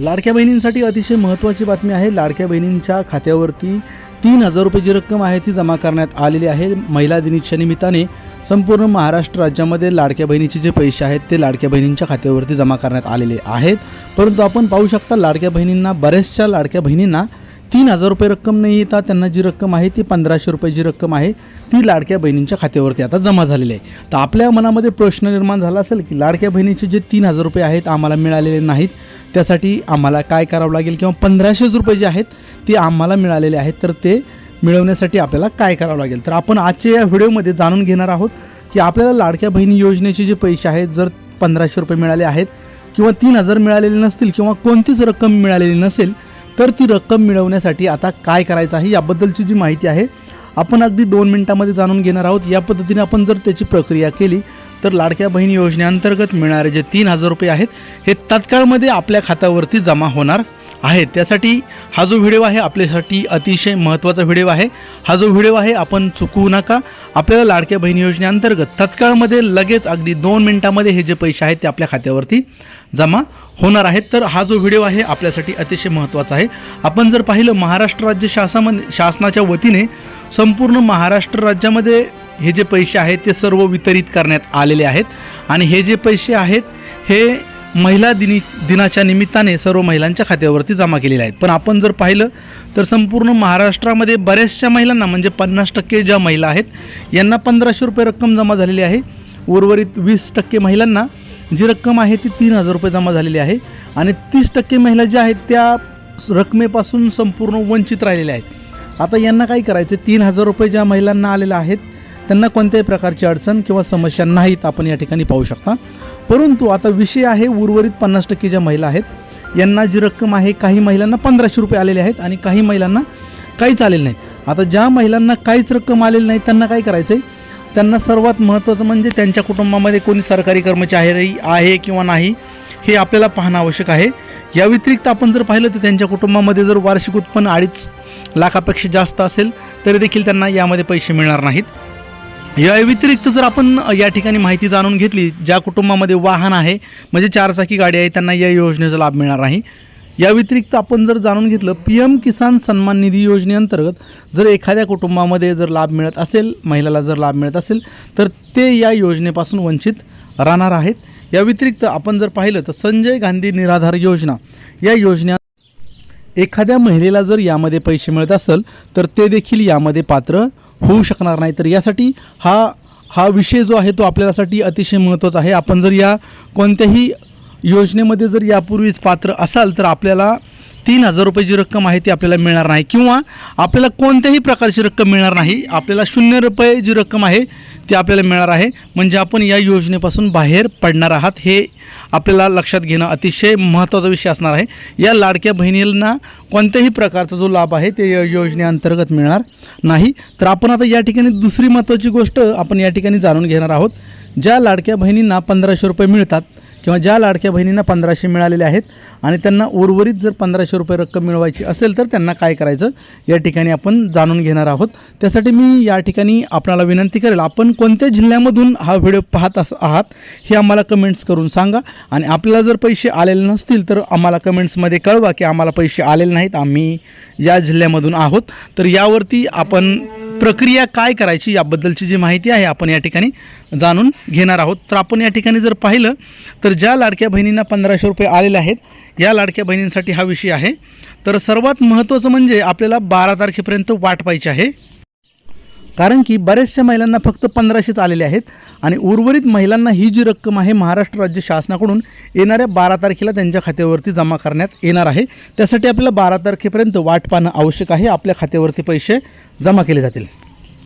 लाडक्या बहिणींसाठी अतिशय महत्त्वाची बातमी आहे. लाडक्या बहिणींच्या खात्यावरती तीन हजार रुपये जी रक्कम आहे ती जमा करण्यात आलेली आहे. महिला दिनीच्या निमित्ताने संपूर्ण महाराष्ट्र राज्यामध्ये लाडक्या बहिणीचे जे पैसे आहेत ते लाडक्या बहिणींच्या खात्यावरती जमा करण्यात आलेले आहेत. परंतु आपण पाहू शकता लाडक्या बहिणींना बऱ्याचशा लाडक्या बहिणींना तीन हजार रुपये रक्कम नाही येता त्यांना जी रक्कम आहे ती पंधराशे रुपये जी रक्कम आहे ती लाडक्या बहिणींच्या खात्यावरती आता जमा झालेली आहे. तर आपल्या मनामध्ये प्रश्न निर्माण झाला असेल की लाडक्या बहिणीचे जे तीन हजार रुपये आहेत आम्हाला मिळालेले नाहीत त्यासाठी आम्हाला काय करावं लागेल किंवा पंधराशेच रुपये जे आहेत ते आम्हाला मिळालेले आहेत तर ते मिळवण्यासाठी आपल्याला काय करावं लागेल? तर आपण आजच्या या व्हिडिओमध्ये जाणून घेणार आहोत की आपल्याला लाडक्या बहिणी योजनेचे जे पैसे आहेत जर पंधराशे रुपये मिळाले आहेत किंवा तीन हजार मिळालेले नसतील किंवा कोणतीच रक्कम मिळालेली नसेल तर ती रक्कम मिळवण्यासाठी आता काय करायचं आहे याबद्दलची जी माहिती आहे आपण अगदी दोन मिनिटामध्ये जाणून घेणार आहोत. या पद्धतीने आपण जर त्याची प्रक्रिया केली तर लाडक्या बहिणी योजनेअंतर्गत मिळणारे जे तीन हजार रुपये आहेत हे तात्काळमध्ये आपल्या खात्यावरती जमा होणार. आहेत त्यासाठी हा जो व्हिडिओ आहे आपल्यासाठी अतिशय महत्त्वाचा व्हिडिओ आहे. हा जो व्हिडिओ आहे आपण चुकवू नका. आपल्याला लाडक्या बहिणी योजनेअंतर्गत तत्काळमध्ये लगेच अगदी दोन मिनिटामध्ये हे जे पैसे आहेत ते आपल्या खात्यावरती जमा होणार आहेत. तर हा जो व्हिडिओ आहे आपल्यासाठी अतिशय महत्त्वाचा आहे. आपण जर पाहिलं महाराष्ट्र राज्य शासनामध्ये शासनाच्या वतीने संपूर्ण महाराष्ट्र राज्यामध्ये हे जे पैसे आहेत ते सर्व वितरित करण्यात आलेले आहेत. आणि हे जे पैसे आहेत हे महिला दिनी दिनाच्या निमित्ताने सर्व महिलांच्या खात्यावरती जमा केलेल्या आहेत. पण आपण जर पाहिलं तर संपूर्ण महाराष्ट्रामध्ये बऱ्याचशा महिलांना म्हणजे पन्नास टक्के ज्या महिला आहेत यांना पंधराशे रुपये रक्कम जमा झालेली आहे. उर्वरित वीस टक्के महिलांना जी रक्कम आहे ती तीन हजार रुपये जमा झालेली आहे. आणि तीस टक्के महिला ज्या आहेत त्या रकमेपासून संपूर्ण वंचित राहिलेल्या आहेत. आता यांना काय करायचं तीन हजार रुपये ज्या महिलांना आलेल्या आहेत त्यांना कोणत्याही प्रकारची अडचण किंवा समस्या नाहीत आपण या ठिकाणी पाहू शकता. परंतु आता विषय आहे उर्वरित पन्नास टक्के ज्या महिला आहेत यांना जी रक्कम आहे काही महिलांना पंधराशे रुपये आलेले आहेत आणि काही महिलांना काहीच आलेलं नाही. आता ज्या महिलांना काहीच रक्कम आलेली नाही त्यांना काय करायचं आहे त्यांना सर्वात महत्त्वाचं म्हणजे त्यांच्या कुटुंबामध्ये कोणी सरकारी कर्मचारी आहे किंवा नाही हे आपल्याला पाहणं आवश्यक आहे. या व्यतिरिक्त आपण जर पाहिलं तर त्यांच्या कुटुंबामध्ये जर वार्षिक उत्पन्न अडीच लाखापेक्षा जास्त असेल तरी देखील त्यांना यामध्ये पैसे मिळणार नाहीत. या व्यतिरिक्त जर आपण या ठिकाणी माहिती जाणून घेतली ज्या कुटुंबामध्ये वाहन आहे म्हणजे चारचाकी गाडी आहे त्यांना या योजनेचा लाभ मिळणार नाही. या व्यतिरिक्त आपण जर जाणून घेतलं पी एम किसान सन्मान निधी योजनेअंतर्गत जर एखाद्या कुटुंबामध्ये जर लाभ मिळत असेल महिलाला जर लाभ मिळत असेल तर ते या योजनेपासून वंचित राहणार आहेत. या व्यतिरिक्त आपण जर पाहिलं तर संजय गांधी निराधार योजना. या योजने एखाद्या महिलेला जर यामध्ये पैसे मिळत असेल तर ते देखील यामध्ये पात्र होऊ शकणार नाही. तर यासाठी हा हा विषय जो आहे तो आपल्यासाठी अतिशय महत्त्वाचा आहे. आपण जर या कोणत्याही योजनेमध्ये जर यापूर्वीच पात्र असाल तर आपल्याला तीन हजार रुपये जी रक्कम आहे ती आपल्याला मिळणार नाही. किंवा आपल्याला कोणत्याही प्रकारची रक्कम मिळणार नाही. आपल्याला शून्य रुपये जी रक्कम आहे ती आपल्याला मिळणार आहे. म्हणजे आपण या योजनेपासून बाहेर पडणार आहात हे आपल्याला लक्षात घेणं अतिशय महत्त्वाचा विषय असणार आहे. या लाडक्या बहिणींना कोणत्याही प्रकारचा जो लाभ आहे ते या योजनेअंतर्गत मिळणार नाही. तर आपण आता या ठिकाणी दुसरी महत्त्वाची गोष्ट आपण या ठिकाणी जाणून घेणार आहोत. ज्या लाडक्या बहिणींना पंधराशे रुपये मिळतात किंवा ज्या लाडक्या बहिणींना पंधराशे मिळालेले आहेत आणि त्यांना उर्वरित जर पंधराशे रुपये रक्कम मिळवायची असेल तर त्यांना काय करायचं? या ठिकाणी आपण जाणून घेणार आहोत. त्यासाठी मी या ठिकाणी आपणाला विनंती करेल आपण कोणत्या जिल्ह्यामधून हा व्हिडिओ पाहत अस आहात हे आम्हाला कमेंट्स करून सांगा. आणि आपल्याला जर पैसे आलेले नसतील तर आम्हाला कमेंट्समध्ये कळवा की आम्हाला पैसे आलेले नाहीत. आम्ही या जिल्ह्यामधून आहोत. तर यावरती आपण प्रक्रिया काय करायची याबद्दलची जी माहिती आहे आपण या ठिकाणी जाणून घेणार आहोत. तर आपण या ठिकाणी जर पाहिलं तर ज्या लाडक्या बहिणींना पंधराशे रुपये आलेले आहेत या लाडक्या बहिणींसाठी हा विषय आहे. तर सर्वात महत्त्वाचं म्हणजे आपल्याला बारा तारखेपर्यंत वाट पाहिजे आहे. कारण की बऱ्याचशा महिलांना फक्त पंधराशेच आलेले आहेत आणि उर्वरित महिलांना ही जी रक्कम आहे महाराष्ट्र राज्य शासनाकडून येणाऱ्या बारा तारखेला त्यांच्या खात्यावरती जमा करण्यात येणार आहे. त्यासाठी आपल्याला बारा तारखेपर्यंत वाट पाहणं आवश्यक आहे. आपल्या खात्यावरती पैसे जमा केले जातील.